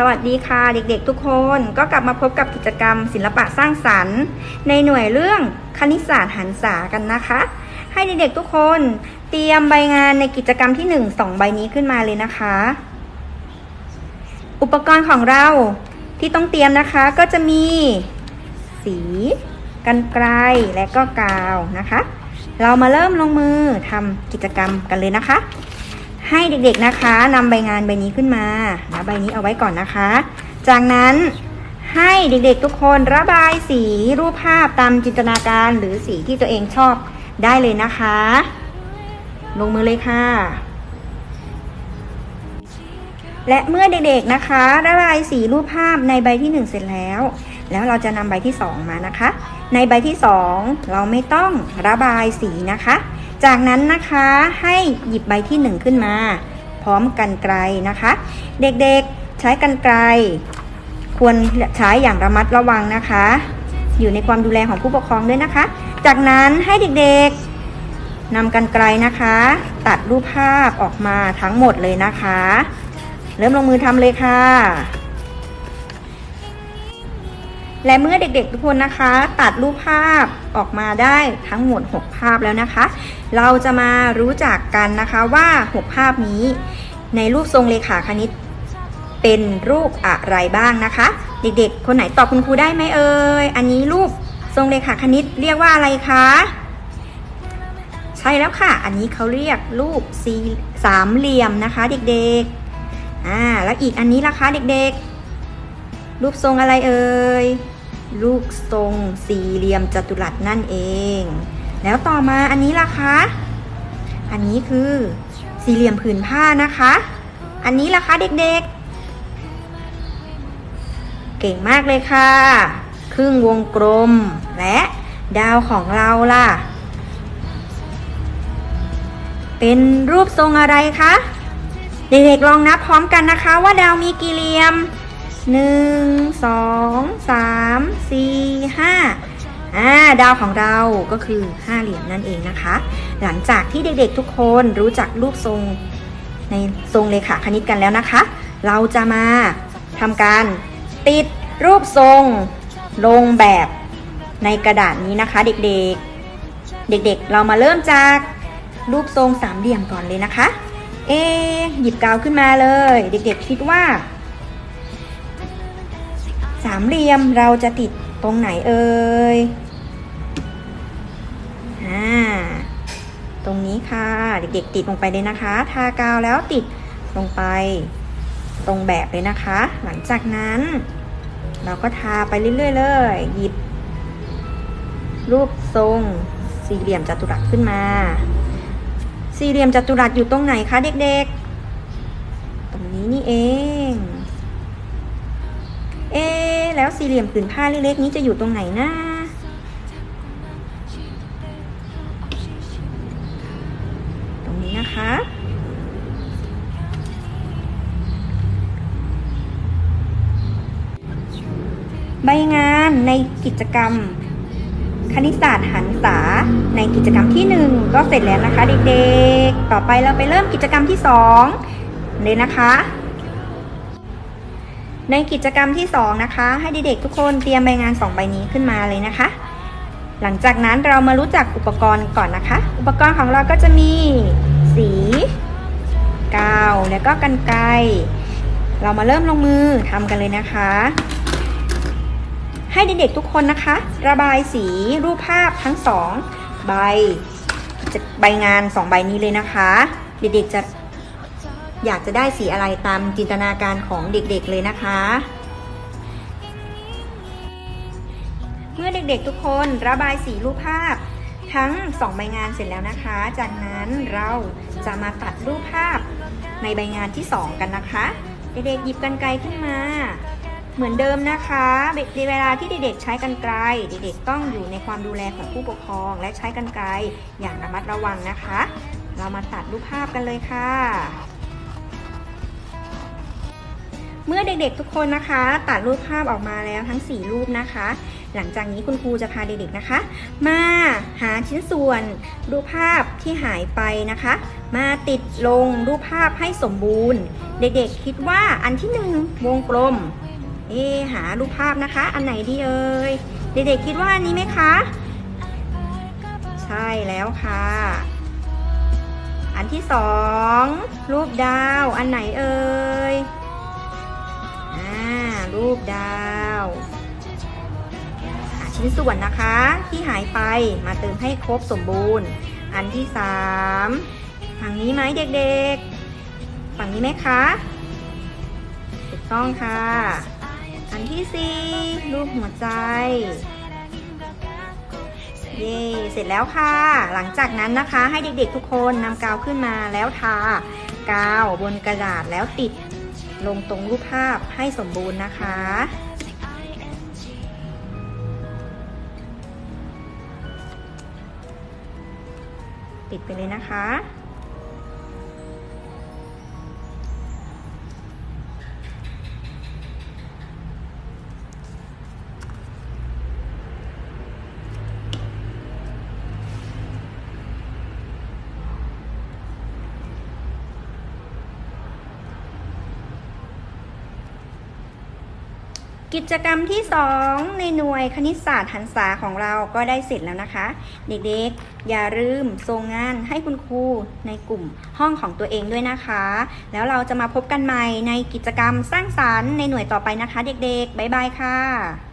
สวัสดีค่ะเด็กๆทุกคนก็กลับมาพบกับกิจกรรม ศิลปะสร้างสรรค์ ในหน่วยเรื่องคณิตศาสตร์หันษากันนะคะ ให้เด็กๆทุกคนเตรียมใบงานในกิจกรรมที่1 2ใบนี้ขึ้นมาเลยนะคะ อุปกรณ์ของเราที่ต้องเตรียมนะคะก็จะมี สีกันไกลและก็กาวนะคะ เรามาเริ่มลงมือทำกิจกรรมกันเลยนะคะ ให้เด็กๆนะคะนำใบงานใบนี้ขึ้นมานะใบนี้เอาไว้ก่อนนะคะ จากนั้นให้เด็กๆทุกคนระบายสีรูปภาพตามจินตนาการหรือสีที่ตัวเองชอบได้เลยนะคะ ลงมือเลยค่ะ และเมื่อเด็กๆนะคะ ระบายสีรูปภาพในใบที่ 1 เสร็จแล้ว แล้วเราจะนำใบที่ 2 มานะคะ ในใบที่ 2 เราไม่ต้องระบายสีนะคะ จากนั้นนะคะให้หยิบใบที่ 1 ขึ้นมา พร้อมกันไกลนะคะ เด็กๆใช้กันไกล ควรใช้อย่างระมัดระวังนะคะ อยู่ในความดูแลของผู้ปกครองด้วยนะคะ จากนั้นให้เด็กๆนำกันไกลนะคะ ตัดรูปภาพออกมาทั้งหมดเลยนะคะ เริ่มลงมือทำเลยค่ะ และเมื่อเด็กๆทุกคนนะคะ ตัดรูปภาพออกมาได้ทั้งหมด 6 ภาพแล้วนะคะ เราจะมารู้จักกันนะคะว่า 6 ภาพนี้ ในรูปทรงเลขาคณิต เป็นรูปอะไรบ้างนะคะ เด็กๆ คนไหนตอบคุณครูได้ไหมเอ่ยอันนี้รูปทรงเลขาคณิตเรียกว่าอะไรคะใช่แล้วค่ะ อันนี้เขาเรียกรูปสี่สามเหลี่ยมนะคะ เด็กๆอ่าแล้วอีกอันนี้ล่ะคะเด็กๆ รูปทรงอะไรเอ่ย รูปทรงสี่เหลี่ยมจัตุรัสนั่นเอง แล้วต่อมาอันนี้ล่ะคะ อันนี้คือสี่เหลี่ยมผืนผ้านะคะ อันนี้ล่ะคะเด็กๆ เก่งมากเลยค่ะ ครึ่งวงกลม และดาวของเราล่ะ เป็นรูปทรงอะไรคะ เด็กๆลองนับพร้อมกันนะคะว่าดาวมีกี่เหลี่ยม 1 2 3 4 5อ่าดาวของเราก็คือห้าเหลี่ยมนั่นเองนะคะ หลังจากที่เด็กๆทุกคนรู้จักรูปทรงในทรงเลขาคณิตกันแล้วนะคะ เราจะมาทำการติดรูปทรงลงแบบในกระดาษนี้นะคะเด็กๆ เด็กๆ เรามาเริ่มจากรูปทรงสามเหลี่ยมก่อนเลยนะคะ เอหยิบกาวขึ้นมาเลย เด็กๆคิดว่า สามเหลี่ยมเราจะติดตรงไหนเอ่ยอ่าตรงนี้ค่ะ เด็กๆติดลงไปเลยนะคะ ทากาวแล้วติดลงไป ตรงแบบเลยนะคะ หลังจากนั้น เราก็ทาไปเรื่อยๆเลย หยิบ รูปทรงสี่เหลี่ยมจัตุรัสขึ้นมา สี่เหลี่ยมจัตุรัสอยู่ตรงไหนคะเด็กๆ ตรงนี้นี่เอง แล้วสี่เหลี่ยมผืนผ้าเล็กๆนี้จะอยู่ตรงไหนนะตรงนี้นะคะใบงานในกิจกรรม คณิตศาสตร์หันษาในกิจกรรมที่ 1 ก็เสร็จแล้วนะคะเด็กๆ ต่อไปเราไปเริ่มกิจกรรมที่ 2 เลยนะคะ ในกิจกรรมที่ 2 นะคะ ให้เด็กๆทุกคนเตรียมใบงาน 2 ใบนี้ขึ้นมาเลยนะคะ หลังจากนั้นเรามารู้จักอุปกรณ์ก่อนนะคะ อุปกรณ์ของเราก็จะมีสีกาวแล้วก็กันไกรเรามาเริ่มลงมือทำกันเลยนะคะ ให้เด็กๆทุกคนนะคะ ระบายสีรูปภาพทั้งสองใบจะใบงานสองใบนี้เลยนะคะ เด็กๆจะ อยากจะได้สีอะไรตามจินตนาการของเด็กๆเลยนะคะ เมื่อเด็กๆทุกคนระบายสีรูปภาพ ทั้งสองใบงานเสร็จแล้วนะคะ จากนั้นเราจะมาตัดรูปภาพในใบงานที่สองกันนะคะ เด็กๆหยิบกันไกลขึ้นมา เหมือนเดิมนะคะในเวลาที่เด็กๆใช้กันไกล เด็กๆต้องอยู่ในความดูแลของผู้ปกครอง และใช้กันไกลอย่างระมัดระวังนะคะ เรามาตัดรูปภาพกันเลยค่ะ มื่อเด็กๆทุกคนนะคะ ตัดรูปภาพออกมาแล้วทั้ง 4 รูปนะคะ หลังจากนี้คุณครูจะพาเด็กๆนะคะ มาหาชิ้นส่วนรูปภาพที่หายไปนะคะ มาติดลงรูปภาพให้สมบูรณ์ เด็กๆคิดว่าอันที่หนึ่งวงกลม เอหารูปภาพนะคะ อันไหนดีเอ่ยเด็กๆคิดว่าอันนี้ไหมคะ ใช่แล้วค่ะ อันที่สองรูปดาวอันไหนเอ่ย รูปดาวชิ้นส่วนนะคะที่หายไปมาเติมให้ครบสมบูรณ์ อันที่สามฝั่งนี้ไหมเด็กๆ ฝั่งนี้ไหมคะถูกต้องค่ะ อันที่สี่รูปหัวใจเย่เสร็จแล้วค่ะ หลังจากนั้นนะคะให้เด็กๆทุกคนนำกาวขึ้นมาแล้วทากาวบนกระดาษแล้วติด ลงตรงรูปภาพให้สมบูรณ์นะคะ ปิดไปเลยนะคะ กิจกรรมที่ 2 ในหน่วยคณิตศาสตร์หันษาของเราก็ได้เสร็จแล้วนะคะ เด็กๆ อย่าลืมส่งงานให้คุณครูในกลุ่มห้องของตัวเองด้วยนะคะ แล้วเราจะมาพบกันใหม่ในกิจกรรมสร้างสารรค์ในหน่วยต่อไปนะคะ เด็กๆ บ๊ายบายค่ะ